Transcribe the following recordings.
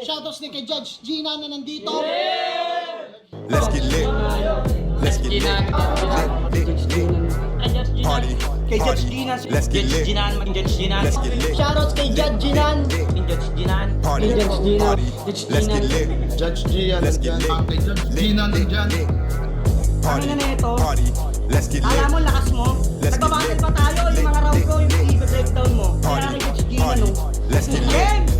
Shoutouts din kay Judge Gina na nandito. Let's get lit. Let's get lit. Lit, lit, lit. Party. Kay Judge. Ginan. Let's get lit. Ginan, maging Judge Ginan. Let's get lit. Shoutouts kay Judge Ginan. Maging Judge Ginan. Party. Judge Gina. Let's get Gina. lit. Judge Gian, Let's get lit. Kay Judge Lit, Gina lit, lit. Party. Ano? Party. Let's get Alam mo, lit. lakas mo. Let's get Nagbabattle lit. pa tayo. Yung mga round ko, yung i-breakdown mo. Kaya Party. kay Judge Gina, no? Let's get lit.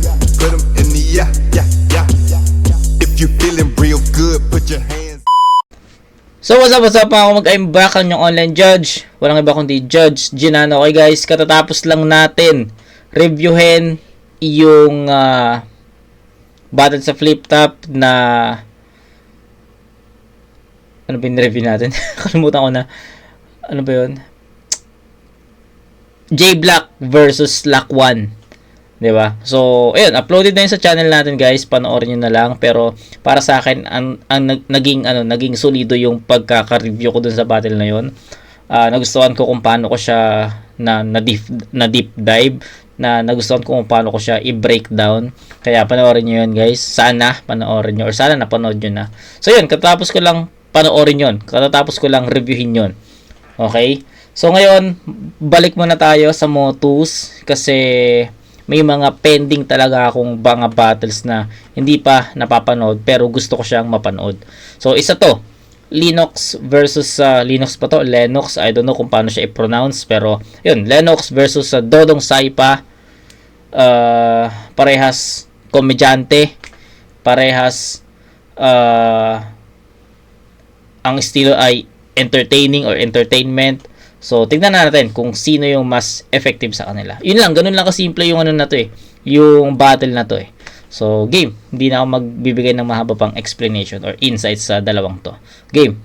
So what's up, what's up mga ako mag-I'm back ang yung online judge. Walang iba kundi Judge Ginano. Okay guys, katatapos lang natin reviewin yung ah, battle sa flip top na ano ba yung review natin? Kalimutan ko na. Ano ba yun? J Black versus Lock 1. 'Di ba? So, ayun, uploaded na yun sa channel natin, guys. Panoorin niyo na lang. Pero para sa akin, ang, ang nag- naging ano, naging solido yung pagkaka-review ko dun sa battle na yun. Ah, nagustuhan ko kung paano ko siya na na deep, na deep dive na nagustuhan ko kung paano ko siya i-breakdown. Kaya panoorin niyo yun, guys. Sana panoorin niyo or sana napanood niyo na. So, yun, katapos ko lang panoorin yun. Katatapos ko lang reviewin yun. Okay? So ngayon, balik muna tayo sa Motus kasi may mga pending talaga akong mga battles na hindi pa napapanood pero gusto ko siyang mapanood. So isa to, Linux versus sa Linux pa to, Lennox. I don't know kung paano siya i-pronounce pero yun, Lennox versus sa Dodong Saipa. Uh, parehas komedyante, parehas uh, ang estilo ay entertaining or entertainment. So, tignan na natin kung sino yung mas effective sa kanila. Yun lang, ganun lang kasimple yung ano na to eh. Yung battle na to eh. So, game. Hindi na ako magbibigay ng mahaba pang explanation or insights sa dalawang to. Game.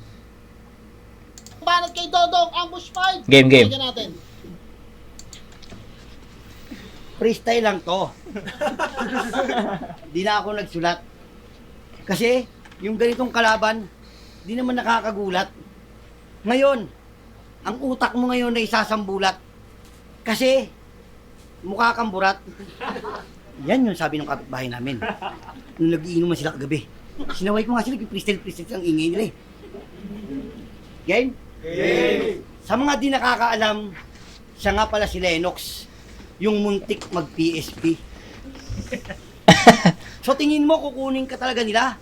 Banat kay Dodong, ambush fight. Game, game. Tingnan natin. Freestyle lang to. Di na ako nagsulat. Kasi, yung ganitong kalaban, di naman nakakagulat. Ngayon, ang utak mo ngayon ay sasambulat. Kasi, mukha kang burat. Yan yung sabi ng kapitbahay namin. Nung nagiinuman sila kagabi. Sinaway ko nga sila, freestyle ang ingay nila eh. Game? Game! Sa mga di nakakaalam, siya nga pala si Lennox yung muntik mag-PSP. so tingin mo kukunin ka talaga nila?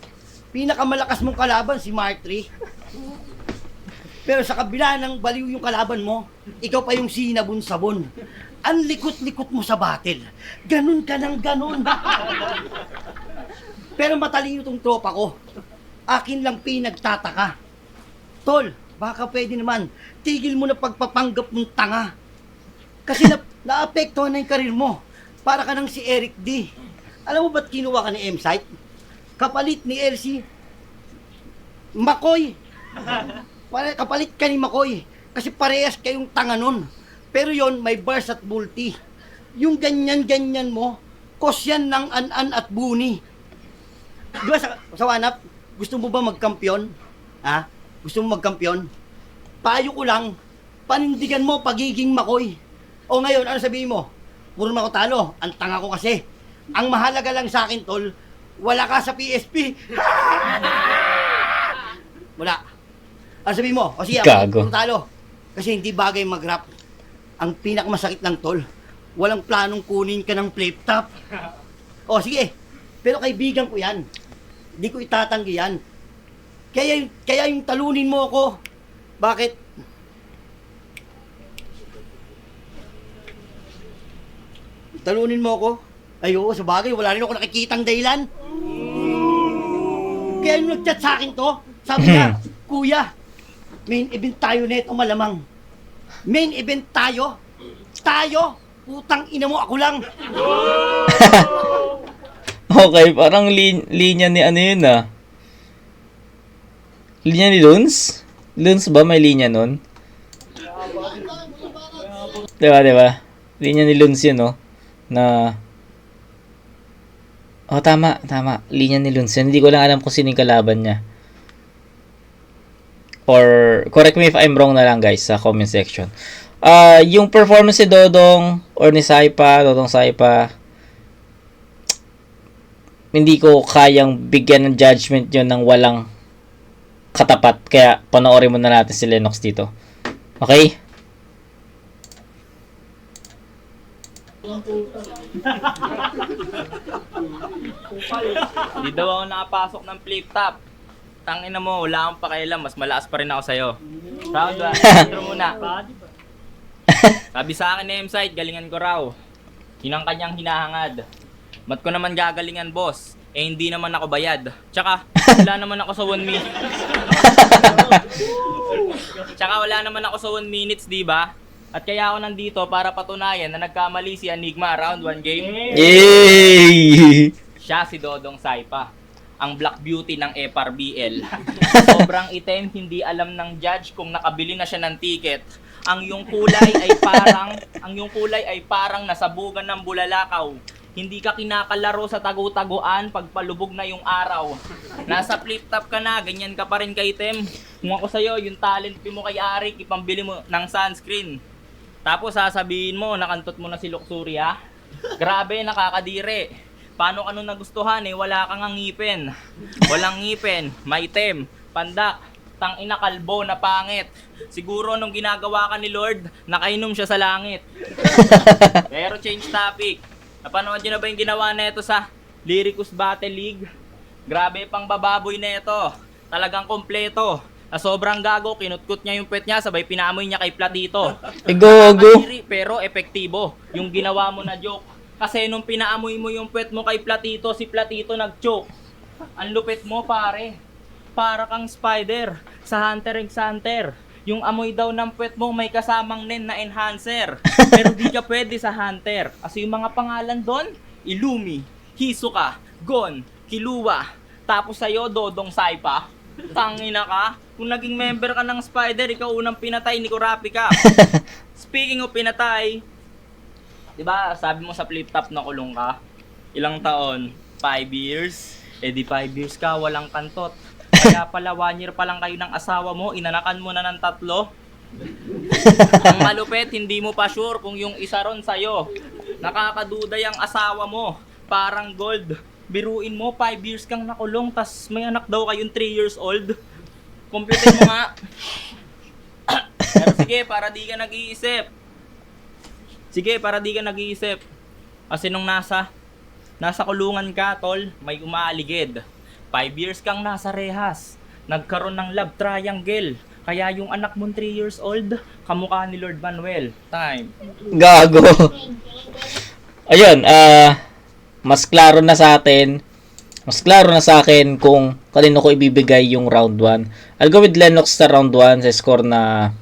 Pinakamalakas mong kalaban si Mark. Pero sa kabila ng baliw yung kalaban mo, ikaw pa yung sinabon-sabon. Ang likot-likot mo sa battle. Ganun ka ng ganun. Pero matalino tong tropa ko. Akin lang pinagtataka. Tol, baka pwede naman, tigil mo na pagpapanggap mong tanga. Kasi na, naapektuhan na yung karir mo. Para ka nang si Eric D. Alam mo ba't kinuha ka ni M-Site? Kapalit ni LC Makoy. Para kapalit ka ni Makoy. Kasi parehas kayong tanga nun. Pero yon may bars at bulti. Yung ganyan-ganyan mo, kos yan ng an-an at buni. Di ba sa, sa wanap, gusto mo ba magkampiyon? Ha? Gusto mo magkampiyon? Payo ko lang, panindigan mo pagiging makoy. O ngayon, ano sabihin mo? Puro na ako talo. Ang tanga ko kasi. Ang mahalaga lang sa akin, tol, wala ka sa PSP. wala. Ano sabihin mo? O sige, ako, Gago. talo. Kasi hindi bagay mag-rap. Ang pinakamasakit lang, tol, walang planong kunin ka ng flip top. O sige, pero kaibigan ko yan. Hindi ko itatanggi yan. Kaya, kaya yung talunin mo ako, bakit? Talunin mo ako? Ay, oo, sa bagay, wala rin ako nakikitang dahilan. Kaya yung nag-chat sa akin to, sabi niya, Kuya, main event tayo neto malamang. Main event tayo? Tayo? Putang ina mo, ako lang. Okay, parang lin- linya ni ano yun ah. Linya ni Luns? Luns ba may linya nun? Diba, diba? Linya ni Luns yun, no? Na... Oh, tama, tama. Linya ni Luns yun. Hindi ko lang alam kung sino yung kalaban niya. Or, correct me if I'm wrong na lang, guys, sa comment section. Ah, yung performance ni Dodong or ni Saipa, Dodong Saipa, hindi ko kayang bigyan ng judgment yun ng walang katapat. Kaya panoorin mo na natin si Lennox dito. Okay? Di daw ako nakapasok ng flip top. Tangina mo, wala akong pakialam. Mas malakas pa rin ako sa'yo. Round 1. Intro muna. Sabi sa akin ni M-Site, galingan ko raw. Yun ang kanyang hinahangad. Ba't ko naman gagalingan, boss? Eh, hindi naman ako bayad. Tsaka, wala naman ako sa 1 minute. Tsaka, wala naman ako sa 1 minutes, di ba? At kaya ako nandito para patunayan na nagkamali si Enigma round 1 game. Yay! Siya si Dodong Saipa, ang Black Beauty ng FRBL. Sobrang itim, hindi alam ng judge kung nakabili na siya ng ticket. Ang yung kulay ay parang ang yung kulay ay parang nasabugan ng bulalakaw. Hindi ka kinakalaro sa tagu-taguan pag palubog na yung araw. Nasa flip top ka na, ganyan ka pa rin kay Tem. Kung ako sa'yo, yung talent mo kay Arik, ipambili mo ng sunscreen. Tapos sasabihin mo, nakantot mo na si Luxuria. Grabe, nakakadire. Paano ka nagustuhan eh, wala kang ang ngipin. Walang ngipin, maitim, pandak, tang ina kalbo na pangit. Siguro nung ginagawa ka ni Lord, nakainom siya sa langit. Pero change topic. Napanood niyo na ba yung ginawa na ito sa Lyricus Battle League? Grabe pang bababoy na ito. Talagang kompleto. Na sobrang gago, kinutkot niya yung pet niya, sabay pinaamoy niya kay Platito. Eh, gogo. Nakakadiri, pero epektibo yung ginawa mo na joke. Kasi nung pinaamoy mo yung pet mo kay Platito, si Platito nag-choke. Ang lupit mo pare. Para kang spider sa Hunter x Hunter. Yung amoy daw ng pet mo may kasamang nen na enhancer. Pero di ka pwede sa Hunter. Kasi yung mga pangalan doon, Illumi, Hisoka, Gon, Kilua. Tapos sa'yo, Dodong Saipa. Tangina ka. Kung naging member ka ng Spider, ikaw unang pinatay ni Kurapika. Speaking of pinatay, 'di ba? Sabi mo sa flip top na kulong ka. Ilang taon? 5 years. Eh di 5 years ka, walang kantot. Kaya pala one year pa lang kayo ng asawa mo, inanakan mo na ng tatlo. Ang malupit, hindi mo pa sure kung yung isa ron sa'yo. Nakakaduda yung asawa mo. Parang gold. Biruin mo, 5 years kang nakulong, tas may anak daw kayong 3 years old. Computin mo nga. Pero sige, para di ka nag-iisip. Sige, para di ka nag-iisip. Kasi nung nasa nasa kulungan ka, tol, may umaaligid. 5 years kang nasa rehas. Nagkaroon ng love triangle. Kaya yung anak mong 3 years old, kamukha ni Lord Manuel. Time. Gago. Ayun, ah mas klaro na sa atin. Mas klaro na sa akin kung kanino ko ibibigay yung round 1. I'll go with Lennox sa round 1 sa score na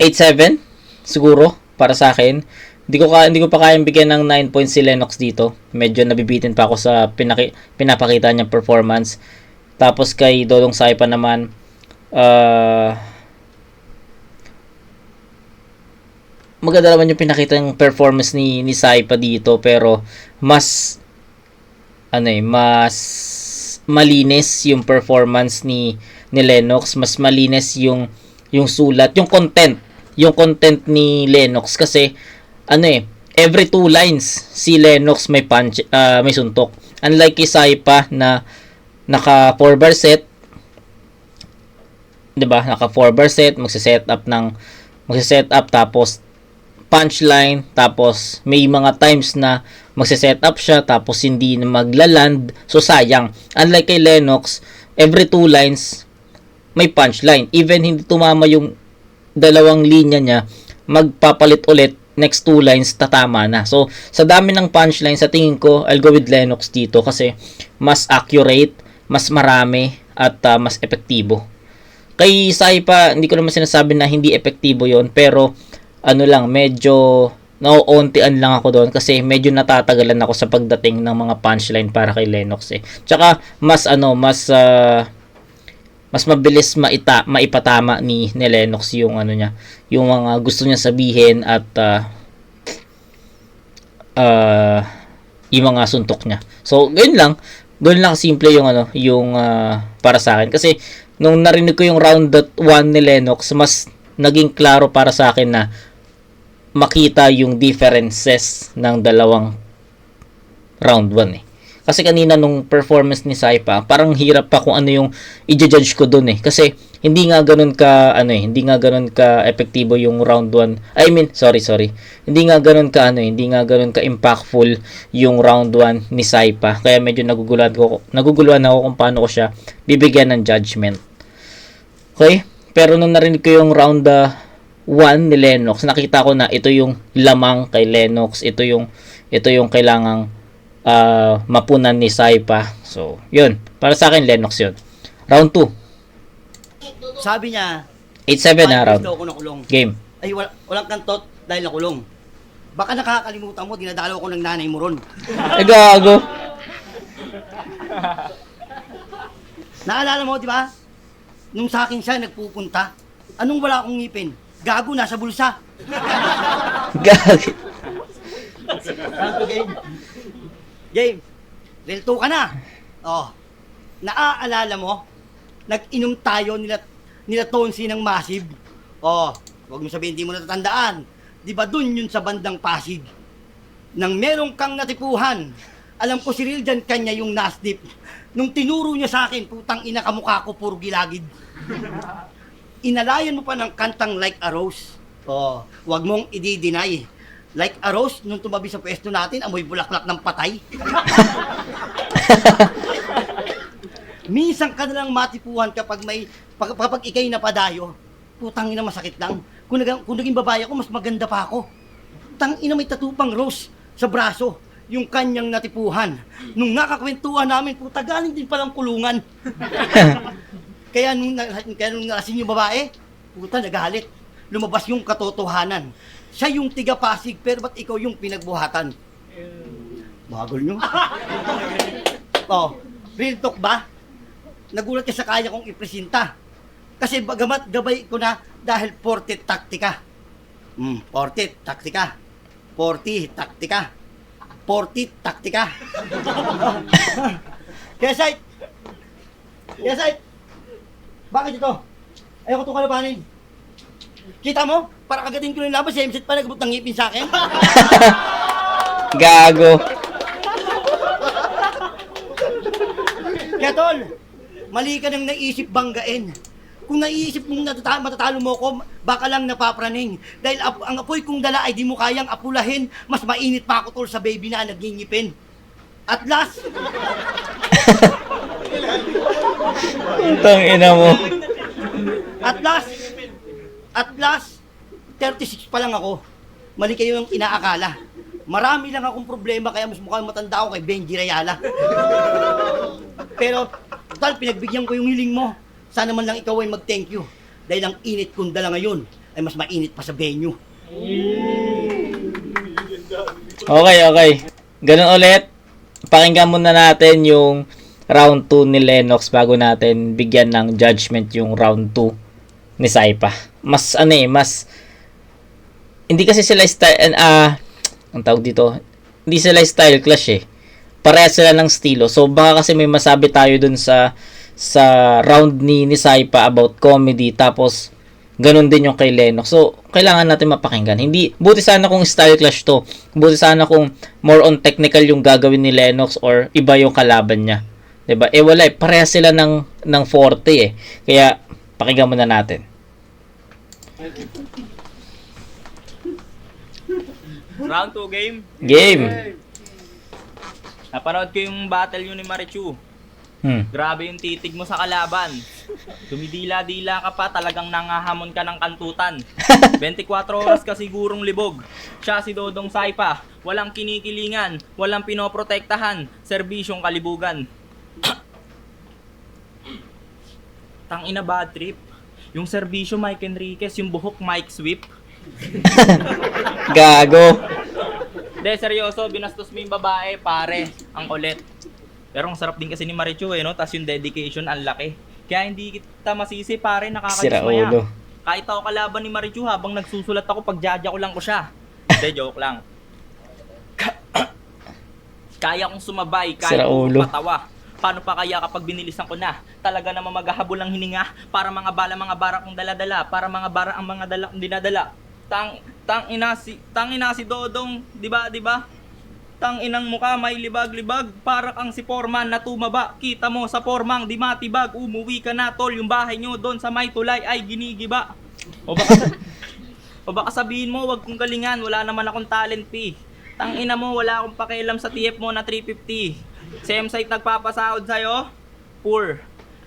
8-7 siguro para sa akin. Hindi ko ka, hindi ko pa kayang bigyan ng 9 points si Lennox dito. Medyo nabibitin pa ako sa pinaki, pinapakita niyang performance. Tapos kay Dodong Saipa naman, ah maganda naman yung pinakita ng performance ni ni Saipa dito pero mas ano eh mas malinis yung performance ni ni Lennox mas malinis yung yung sulat yung content yung content ni Lennox kasi ano eh every two lines si Lennox may punch ah, may suntok. Unlike kay Saipa na naka 4 bar set 'di ba naka 4 bar set magse-set up ng magse-set up tapos punchline tapos may mga times na magse-set up siya tapos hindi na maglaland. So sayang. Unlike kay Lennox every two lines may punchline. Even hindi tumama yung dalawang linya niya magpapalit ulit next two lines tatama na so sa dami ng punchline sa tingin ko I'll go with Lennox dito kasi mas accurate mas marami at ah, mas epektibo kay Saipa hindi ko naman sinasabi na hindi epektibo yon pero ano lang, medyo nauuntian lang ako doon kasi medyo natatagalan ako sa pagdating ng mga punchline para kay Lennox eh. Tsaka mas ano, mas ah, mas mabilis maita maipatama ni, ni Lennox yung ano niya, yung mga gusto niya sabihin at ah, ah, yung mga suntok niya. So, ganyan lang. Ganyan lang simple yung ano, yung ah, para sa akin kasi nung narinig ko yung round 1 ni Lennox, mas naging klaro para sa akin na makita yung differences ng dalawang round 1 eh. Kasi kanina nung performance ni Saipa, parang hirap pa kung ano yung i-judge ko doon eh. Kasi hindi nga ganun ka ano eh, hindi nga ganun ka epektibo yung round 1. I mean, sorry, sorry. Hindi nga ganun ka ano eh, hindi nga ganun ka impactful yung round 1 ni Saipa. Kaya medyo naguguluhan ko naguguluhan ako kung paano ko siya bibigyan ng judgment. Okay? Pero nung narinig ko yung round 1 ni Lennox, nakita ko na ito yung lamang kay Lennox, ito yung ito yung kailangang ah, mapunan ni Saipa. So, yun. Para sa akin, Lennox yun. Round 2. Sabi niya, 8-7 na "Five round. ako nakulong. Game. Ay, wala, walang kantot dahil nakulong. Baka nakakalimutan mo, dinadalaw ko ng nanay mo ron. Eh, gago. Naalala mo, di ba? Nung sa akin siya nagpupunta, anong wala akong ngipin? Gago, nasa bulsa. Gago. Game. Level 2 ka na. Oh. Naaalala mo? Nag-inom tayo nila, nila Tonsi ng Massive. Oh, wag mo sabihin, hindi mo natatandaan. Di ba dun yun sa bandang Pasig? Nang merong kang natipuhan, alam ko si Real dyan kanya yung nasdip. Nung tinuro niya sa akin, putang ina kamukha ko, puro gilagid. Inalayan mo pa ng kantang Like a Rose. Oh, wag mong i-deny. Like a rose, nung tumabi sa pwesto natin, amoy bulaklak ng patay. Minsan ka nalang matipuhan kapag may, pag, kapag ikay napadayo. Putang ina masakit lang. Kung, nag, kung naging babae ako, mas maganda pa ako. Tang ina may tatupang rose sa braso. Yung kanyang natipuhan. Nung nakakwentuhan namin, puta galing din palang kulungan. kaya nung, na- kaya nung nalasing yung babae, puta nagalit. Lumabas yung katotohanan. Siya yung tiga Pasig, pero ba't ikaw yung pinagbuhatan? Bagol nyo. oh, real talk ba? Nagulat ka sa kaya kong ipresenta. Kasi bagamat gabay ko na dahil porte taktika. Hmm, porte taktika. Porti taktika. Porti taktika. Kaya site. Kaya site. Bakit ito? Ayoko itong kalabanin. Kita mo? Para kagatin ko yung laban, si MZ pa nagabot ng ngipin sa akin. Gago. Kaya tol, mali ka nang naisip banggain. Kung naiisip mong natata- matatalo mo ko, baka lang napapraning. Dahil ap- ang apoy kong dala ay di mo kayang apulahin. Mas mainit pa ako tol sa baby na nagingipin. At last, Tang ina mo. at last, at last, 36 pa lang ako. Mali kayo yung inaakala. Marami lang akong problema kaya mas mukhang matanda ako kay Benji Rayala. Pero, tal, pinagbigyan ko yung hiling mo. Sana man lang ikaw ay mag-thank you. Dahil ang init kong dala ngayon ay mas mainit pa sa venue. Okay, okay. Ganun ulit. Pakinggan muna natin yung round 2 ni Lennox bago natin bigyan ng judgment yung round 2 ni Saipa. Mas ano eh, mas hindi kasi sila style ah ang tawag dito, hindi sila style clash eh. Parehas sila ng estilo. So baka kasi may masabi tayo dun sa sa round ni ni Saipa about comedy tapos ganun din yung kay Lennox. So, kailangan natin mapakinggan. Hindi, buti sana kung style clash to. Buti sana kung more on technical yung gagawin ni Lennox or iba yung kalaban niya. 'Di ba? Eh wala eh. Parehas sila ng, ng forte eh. Kaya, pakinggan muna natin. Round 2 game. Game! Napanood ko yung battle yun ni Marichu. Hmm. Grabe yung titig mo sa kalaban. Dumidila-dila ka pa, talagang nangahamon ka ng kantutan. 24 oras ka sigurong libog. Siya si Dodong Saipa. Walang kinikilingan, walang pinoprotektahan, serbisyong kalibugan. Tang ina bad trip. Yung serbisyo Mike Enriquez, yung buhok Mike Sweep. Gago! De, seryoso, binastos mo yung babae, pare, ang kulit. Pero ang sarap din kasi ni Marichu eh, no? Tapos yung dedication, ang laki. Kaya hindi kita masisi pare, nakakadismaya. Kahit ako kalaban ni Marichu habang nagsusulat ako, pagjaja ko lang ko siya. Hindi, joke lang. kaya kong sumabay, kaya Sira kong ulo. patawa. Paano pa kaya kapag binilisan ko na? Talaga naman maghahabol ng hininga para mga bala mga bara kong daladala, para mga bara ang mga dala kong dinadala. Tang tang ina si tang ina si Dodong, 'di ba? 'Di ba? Tang inang mukha may libag-libag para kang si Foreman na tumaba. Kita mo sa Formang di matibag. Umuwi ka na tol, yung bahay nyo doon sa may tulay ay ginigiba. O baka, o baka sabihin mo, wag kong galingan, wala naman akong talent P. Tang ina mo, wala akong pakialam sa TF mo na 350. Same site nagpapasahod sa'yo? Poor.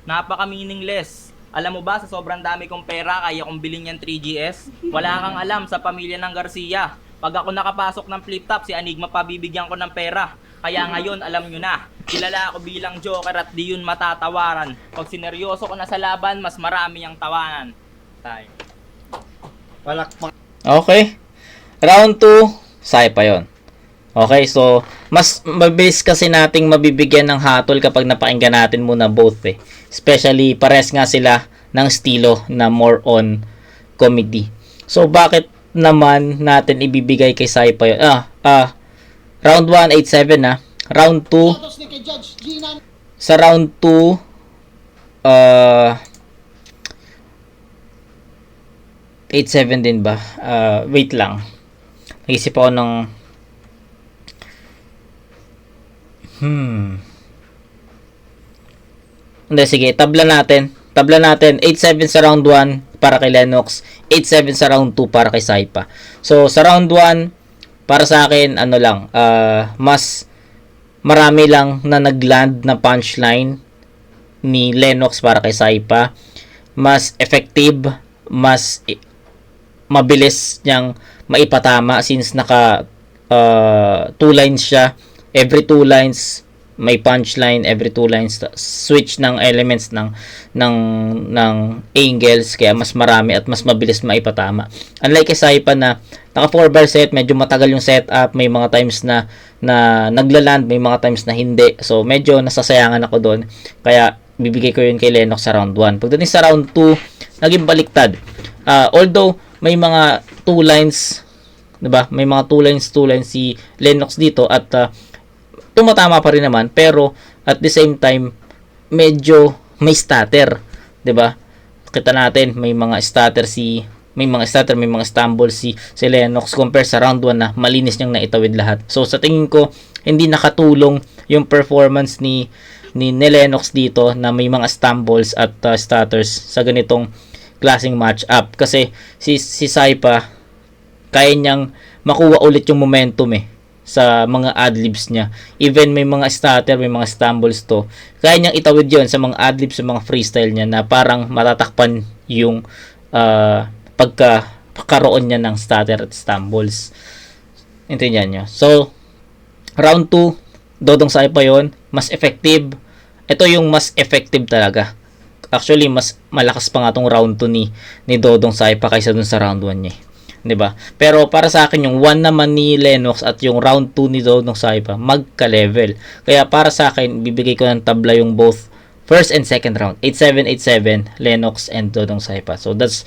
Napaka meaningless. Alam mo ba, sa sobrang dami kong pera, kaya kong bilhin yan 3GS? Wala kang alam sa pamilya ng Garcia. Pag ako nakapasok ng flip top, si Anigma pabibigyan ko ng pera. Kaya ngayon, alam nyo na, kilala ako bilang joker at di yun matatawaran. Pag sineryoso ko na sa laban, mas marami ang tawanan. Palakpak. Okay. Round 2, Saipa yon. Okay, so mas mabilis kasi nating mabibigyan ng hatol kapag napakinggan natin muna both eh. Especially pares nga sila ng estilo na more on comedy. So bakit naman natin ibibigay kay Saipa yun? Ah, ah, round 1, 8-7 na. Round 2, Tapos ni kay Judge Gina. sa round 2, uh, 8-7 din ba? Uh, wait lang. Naisip ako ng Hmm. Hindi, sige. Tabla natin. Tabla natin. 8-7 sa round 1 para kay Lennox. 8-7 sa round 2 para kay Saipa. So, sa round 1, para sa akin, ano lang, ah, mas marami lang na nagland na punchline ni Lennox para kay Saipa. Mas effective, mas mabilis niyang maipatama since naka uh, two lines siya. Every two lines may punchline, every two lines switch ng elements ng ng ng angles kaya mas marami at mas mabilis maipatama. Unlike kay Saipa na naka 4 bar set, medyo matagal yung setup, may mga times na na naglaland, may mga times na hindi. So medyo nasasayangan ako doon. Kaya bibigay ko yun kay Lennox sa round 1. Pagdating sa round 2, naging baliktad. Ah, although may mga two lines 'di ba? May mga two lines, two lines si Lennox dito at ah, tumatama pa rin naman pero at the same time medyo may stutter, 'di ba? Kita natin may mga stutter si may mga stutter, may mga stumble si si Lennox compare sa round 1 na malinis niyang naitawid lahat. So sa tingin ko hindi nakatulong yung performance ni ni, ni Lennox dito na may mga stumbles at uh, stutters sa ganitong klaseng match up kasi si si Saipa kaya niyang makuha ulit yung momentum eh sa mga adlibs niya. Even may mga stutter, may mga stumbles to, kaya niyang itawid yon sa mga adlibs, sa mga freestyle niya na parang matatakpan yung uh, pagka pagkaroon niya ng stutter at stumbles. Intindihan niyo. So, round 2, Dodong Sai pa yon mas effective. Ito yung mas effective talaga. Actually, mas malakas pa nga tong round 2 ni, ni Dodong Sai pa kaysa dun sa round 1 niya. 'Di ba? Pero para sa akin yung 1 naman ni Lennox at yung round 2 ni Dodong Saipa magka-level. Kaya para sa akin bibigay ko ng tabla yung both first and second round. 8-7 8-7 Lennox and Dodong Saipa. So that's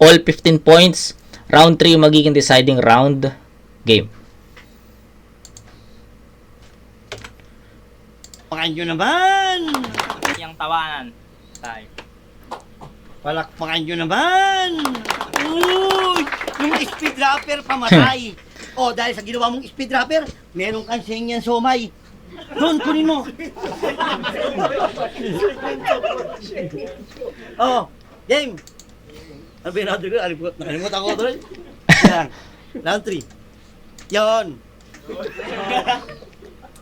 all 15 points. Round 3 magiging deciding round game. Palakpakan nyo naman! Yung tawanan. Tayo. Palakpakan nyo naman! Uy! Yung speed rapper pamatay. o, dahil sa ginawa mong speed rapper, meron kang singyan somay. Doon, kunin mo. oh, game. Ano ba yung order ko? Alimut, nakalimutan ko doon. Yan. Round 3. Yon.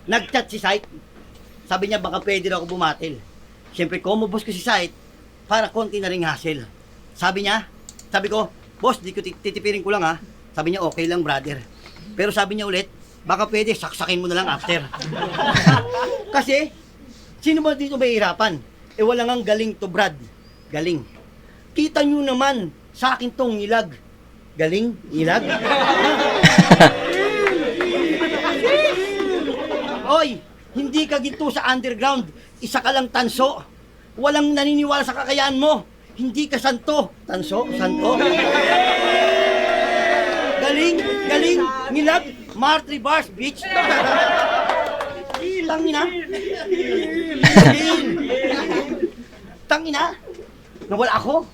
Nag-chat si Sight. Sabi niya baka pwede na ako bumatil. Siyempre, kumubos ko si Sight para konti na ring hassle. Sabi niya, sabi ko, boss, di ko tit- titipirin ko lang ha. Sabi niya, okay lang brother. Pero sabi niya ulit, baka pwede, saksakin mo na lang after. Kasi, sino ba dito mahihirapan? Eh wala ngang galing to Brad. Galing. Kita nyo naman, sa akin tong nilag. Galing, nilag. Oy, hindi ka ginto sa underground. Isa ka lang tanso. walang naniniwala sa kakayahan mo. Hindi ka santo. Tanso? Santo? galing, galing, ngilag, Martry Bars, bitch. Tangina. Tangina. Nawala ako.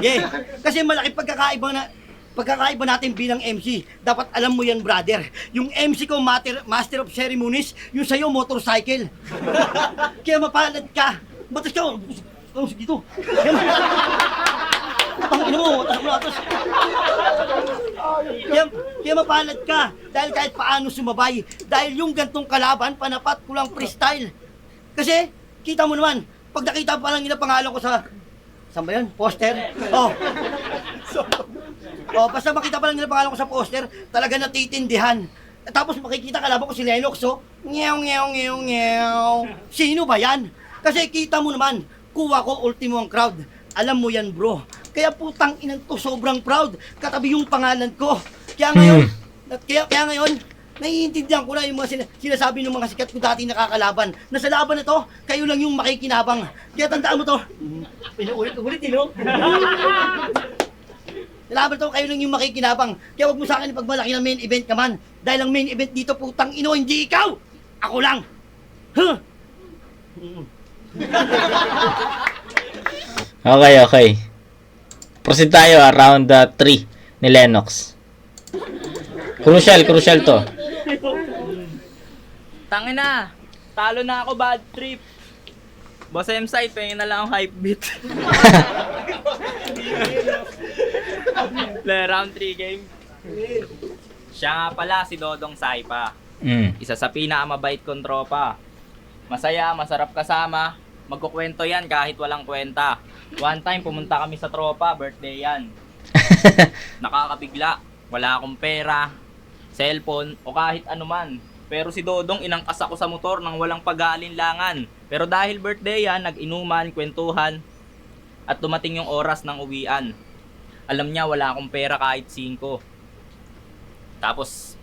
Yeah. Kasi malaki pagkakaiba na pagkakaiba natin bilang MC. Dapat alam mo yan, brother. Yung MC ko, master, master of ceremonies, yung sa'yo, motorcycle. Kaya mapalad ka. Batas ka. Dito. Ang ina mo, taas mo atos. Kaya, kaya mapalad ka. Dahil kahit paano sumabay. Dahil yung gantong kalaban, panapat ko lang freestyle. Kasi, kita mo naman, pag nakita pa lang nila pangalan ko sa... Saan ba yun? Poster? Oh. Oh, basta makita pa lang nila pangalan ko sa poster, talaga natitindihan. Tapos makikita kalaban ko si Lennox, oh. Ngew, ngew, ngew, ngew. Sino ba yan? Kasi kita mo naman, kuha ko ultimo ang crowd. Alam mo yan, bro. Kaya putang inan ko, sobrang proud. Katabi yung pangalan ko. Kaya ngayon, kaya, kaya ngayon, naiintindihan ko na yung mga sina- sinasabi ng mga sikat ko dati nakakalaban. Na sa laban na to, kayo lang yung makikinabang. Kaya tandaan mo to. Pinuulit-ulit, eh, no? Laban to, kayo lang yung makikinabang. Kaya wag mo sa akin ipagmalaki ng main event ka man. Dahil ang main event dito, putang ino, hindi ikaw! Ako lang! Huh? Okay, okay. Proceed tayo ah, round 3 ni Lennox. Crucial, crucial to. Tangina, talo na ako bad trip. Boss M site, pengin na lang ang hype beat. Play round 3 game. Siya nga pala si Dodong Saipa. Mm. Isa sa pinakamabait kong tropa. Masaya, masarap kasama. Magkukwento yan kahit walang kwenta. One time pumunta kami sa tropa, birthday yan. Nakakabigla. Wala akong pera, cellphone, o kahit anuman. Pero si Dodong inangkas ako sa motor nang walang pag-aalinlangan. Pero dahil birthday yan, nag-inuman, kwentuhan, at dumating yung oras ng uwian. Alam niya wala akong pera kahit 5. Tapos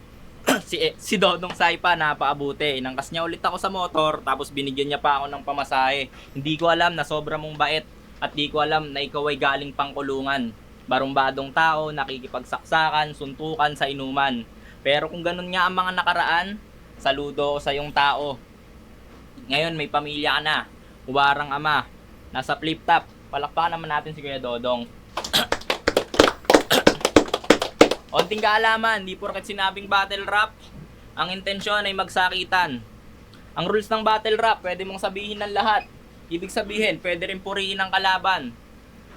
si si Dodong Saipa napaabuti. Inangkas niya ulit ako sa motor tapos binigyan niya pa ako ng pamasahe. Hindi ko alam na sobra mong bait at di ko alam na ikaw ay galing pangkulungan. Barumbadong tao, nakikipagsaksakan, suntukan sa inuman. Pero kung ganun nga ang mga nakaraan, saludo sa iyong tao. Ngayon may pamilya ka na, huwarang ama, nasa flip top. Palakpakan naman natin si Kuya Dodong. Onting kaalaman, di porket sinabing battle rap, ang intensyon ay magsakitan. Ang rules ng battle rap, pwede mong sabihin ng lahat. Ibig sabihin, pwede rin purihin ang kalaban.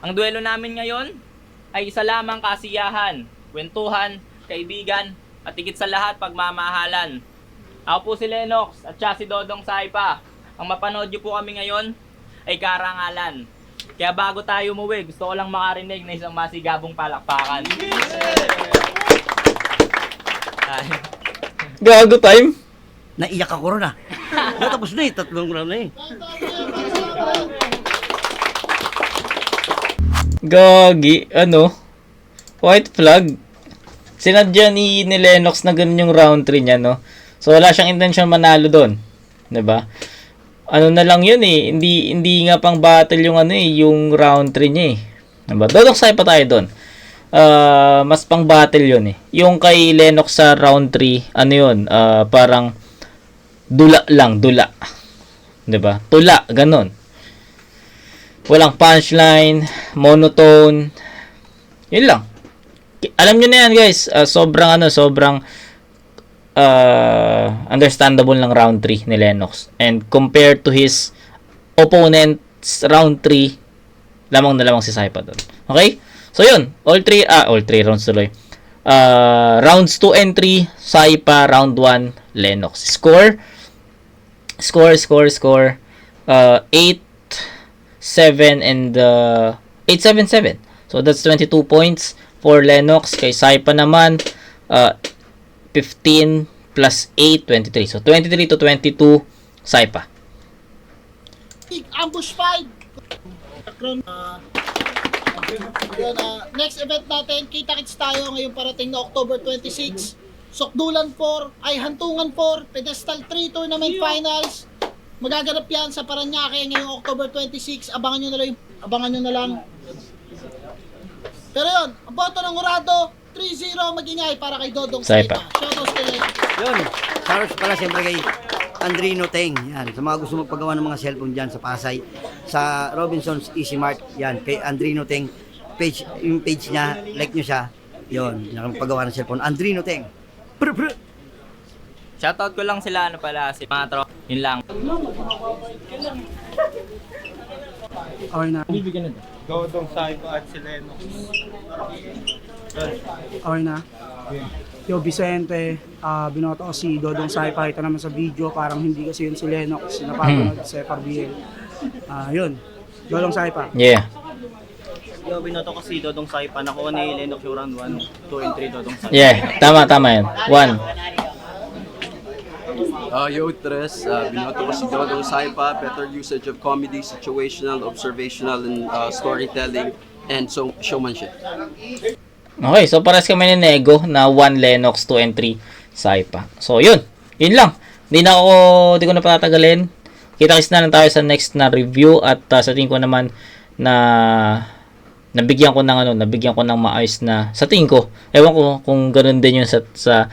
Ang duelo namin ngayon ay isa lamang kasiyahan, kwentuhan, kaibigan, at higit sa lahat pagmamahalan. Ako po si Lennox at siya si Dodong Saipa. Ang mapanood niyo po kami ngayon ay karangalan. Kaya bago tayo umuwi, gusto ko lang makarinig na isang masigabong palakpakan. Ay. Gago time. Naiyak ako ron ah. Natapos na eh, tatlong round na eh. Gagi, ano? White flag. Sinadya ni, ni Lennox na ganun yung round 3 niya, no? So, wala siyang intention manalo doon. 'Di ba? Ano na lang yun eh. Hindi, hindi nga pang battle yung ano eh, yung round 3 niya eh. 'Di ba? Dodoksay pa tayo doon. Ah, mas pang battle yun eh. Yung kay Lennox sa round 3, ano yun? Ah, parang dula lang, dula. ba? Tula, ganun. Walang punchline, monotone. Yun lang. Alam nyo na yan guys, Ah, sobrang ano, sobrang uh, understandable ng round 3 ni Lennox. And compared to his opponent's round 3, lamang na lamang si Saipa doon. Okay? So yun, all 3, ah, all 3 rounds tuloy. Uh, rounds 2 and 3, Saipa, round 1, Lennox. Score, score, score, score, uh, 8, 7, and uh, 8, 7, 7. So that's 22 points for Lennox. Kay Saipa naman, uh, 15 plus 8, 23. So, 23 to 22, Saipa. Big ambush fight. Background, ah, yun, ah, next event natin, kita-kits tayo ngayong parating na October 26. Sokdulan 4, ay Hantungan 4, Pedestal 3 Tournament Finals. Magaganap yan sa Paranaque ngayong October 26. Abangan nyo na lang. Abangan nyo na lang. Pero yun, ang boto ng Urado, 3-0 magingay para kay Dodong Saipa. Saipa. Shoutouts kay Yun. Shoutout pala siyempre kay Andrino Teng. Yan. Sa mga gusto magpagawa ng mga cellphone dyan sa Pasay. Sa Robinson's Easy Mart. Yan. Kay Andrino Teng. Page, yung page niya, like nyo siya. Yun. Nakapagawa ng cellphone. Andrino Teng. Brr, brr. Shoutout ko lang sila ano pala si mga tro. Yun lang. Okay na. Dodong Saipa at si Lennox. Okay na. Yo, Vicente, ah binoto ko si Dodong Sai, pakita naman sa video, parang hindi kasi yun si Lennox, napapanood sa FRBL. Ah, yun. Dodong Sai pa. Yeah. Yo, binoto ko si Dodong Saipa. Nakuha ni Lennox yung round 1, 2, and 3 Dodong Saipa. Yeah, tama, tama yan. One. Uh, yo, Tres, uh, binoto ko si Dodong Saipa, better usage of comedy, situational, observational, and uh, storytelling, and so showmanship. Okay, so pares kami ni Nego na 1 Lennox, 2 and 3 Saipa. So, yun. Yun lang. Hindi na ako, di ko na patatagalin. Kita-kits na lang tayo sa next na review at uh, sa tingin ko naman na nabigyan ko ng ano, nabigyan ko ng maayos na sa tingin ko. Ewan ko kung ganoon din yun sa, sa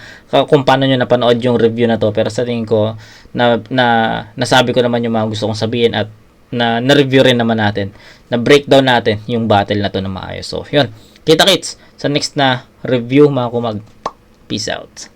kung paano nyo napanood yung review na to pero sa tingin ko na, na nasabi ko naman yung mga gusto kong sabihin at na na-review rin naman natin. Na breakdown natin yung battle na to na maayos. So, yun. Kita kits sa next na review mga kumag. Peace out.